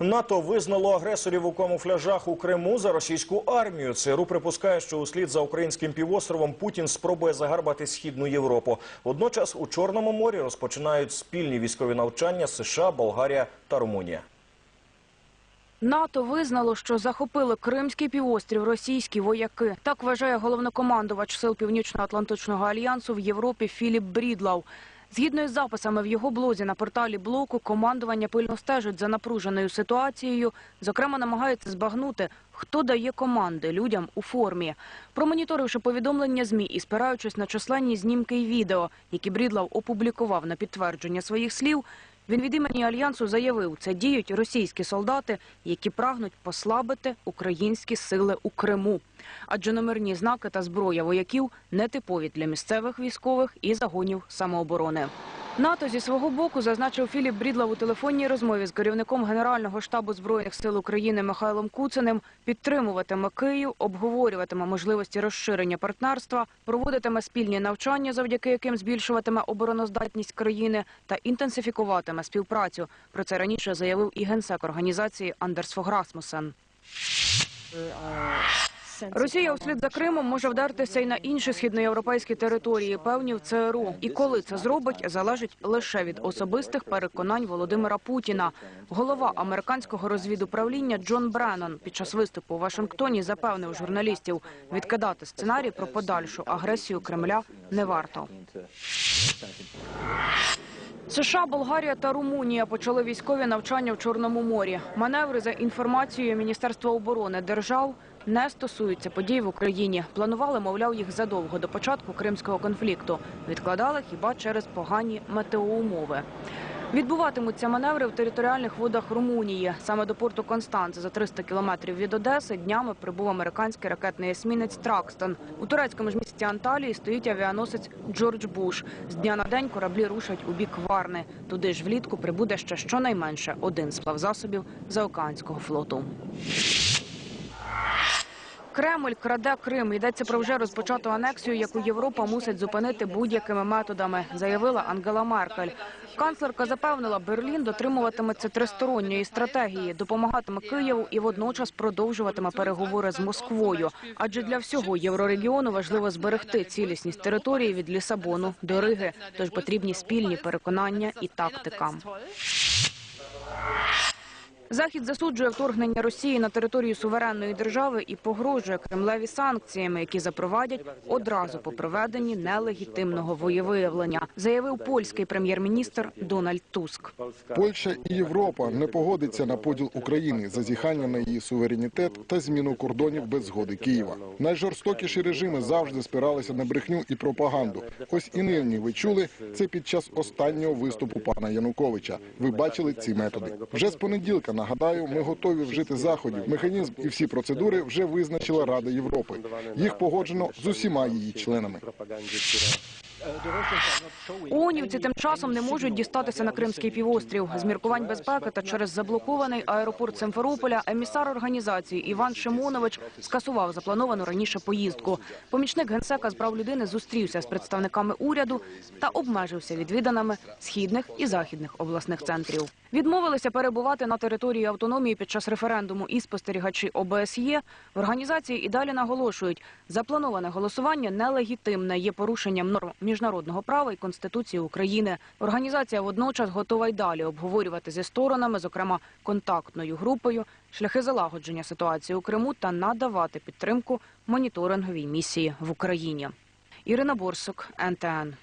НАТО визнало агресорів у камуфляжах у Криму за російську армію. ЦРУ припускає, що услід за українським півостровом Путін спробує загарбати східну Європу. Водночас у Чорному морі розпочинають спільні військові навчання США, Болгарія та Румунія. НАТО визнало, що захопили Кримський півострів російські вояки. Так вважає головнокомандувач сил Північно-Атлантичного альянсу в Європі Філіп Брідлау. Згідно із записами в його блозі на порталі блоку, командування пильно стежить за напруженою ситуацією. Зокрема, намагається збагнути, хто дає команди людям у формі. Промоніторивши повідомлення ЗМІ і спираючись на численні знімки і відео, які Брідлав опублікував на підтвердження своїх слів, він від імені альянсу заявив, це діють російські солдати, які прагнуть послабити українські сили у Криму. Адже номерні знаки та зброя вояків нетипові для місцевих військових і загонів самооборони. НАТО зі свого боку зазначив Філіп Брідлав у телефонній розмові з керівником Генерального штабу збройних сил України Михайлом Куциним підтримуватиме Київ, обговорюватиме можливості розширення партнерства, проводитиме спільні навчання, завдяки яким збільшуватиме обороноздатність країни та інтенсифікуватиме співпрацю. Про це раніше заявив і генсек організації Андерс Фог Расмусен. Росія вслід за Кримом може вдертися й на інші східноєвропейські території, певні в ЦРУ. І коли це зробить, залежить лише від особистих переконань Володимира Путіна. Голова американського розвідуправління Джон Бреннон під час виступу у Вашингтоні запевнив журналістів, відкидати сценарій про подальшу агресію Кремля не варто. США, Болгарія та Румунія почали військові навчання в Чорному морі. Маневри за інформацією Міністерства оборони держав не стосуються подій в Україні. Планували, мовляв, їх задовго до початку кримського конфлікту. Відкладали хіба через погані метеоумови. Відбуватимуться маневри в територіальних водах Румунії. Саме до порту Констанце за 300 кілометрів від Одеси днями прибув американський ракетний есмінець Тракстон. У турецькому ж місті Анталії стоїть авіаносець Джордж Буш. З дня на день кораблі рушать у бік Варни. Туди ж влітку прибуде ще щонайменше один з плавзасобів заокеанського флоту. Кремль краде Крим. Йдеться про вже розпочату анексію, яку Європа мусить зупинити будь-якими методами, заявила Ангела Меркель. Канцлерка запевнила, Берлін дотримуватиметься тристоронньої стратегії, допомагатиме Києву і водночас продовжуватиме переговори з Москвою. Адже для всього єврорегіону важливо зберегти цілісність території від Лісабону до Риги. Тож потрібні спільні переконання і тактика. Захід засуджує вторгнення Росії на територію суверенної держави і погрожує Кремлеві санкціями, які запровадять одразу по проведенні нелегітимного воєвиявлення, заявив польський прем'єр-міністр Дональд Туск. Польща і Європа не погодиться на поділ України, зазіхання на її суверенітет та зміну кордонів без згоди Києва. Найжорстокіші режими завжди спиралися на брехню і пропаганду. Ось і нині ви чули це під час останнього виступу пана Януковича. Ви бачили ці методи. Вже з понеділка нагадаю, ми готові вжити заходів. Механізм і всі процедури вже визначила Рада Європи. Їх погоджено з усіма її членами. ООНівці тим часом не можуть дістатися на Кримський півострів. З міркувань безпеки та через заблокований аеропорт Симферополя емісар організації Іван Шимонович скасував заплановану раніше поїздку. Помічник генсека з прав людини зустрівся з представниками уряду та обмежився відвіданими східних і західних обласних центрів. Відмовилися перебувати на території автономії під час референдуму і спостерігачі ОБСЄ. В організації і далі наголошують, заплановане голосування нелегітимне, є порушенням норм міжнародного права і Конституції України. Організація водночас готова й далі обговорювати зі сторонами, зокрема контактною групою, шляхи залагодження ситуації у Криму та надавати підтримку моніторинговій місії в Україні. Ірина Борсук, НТН.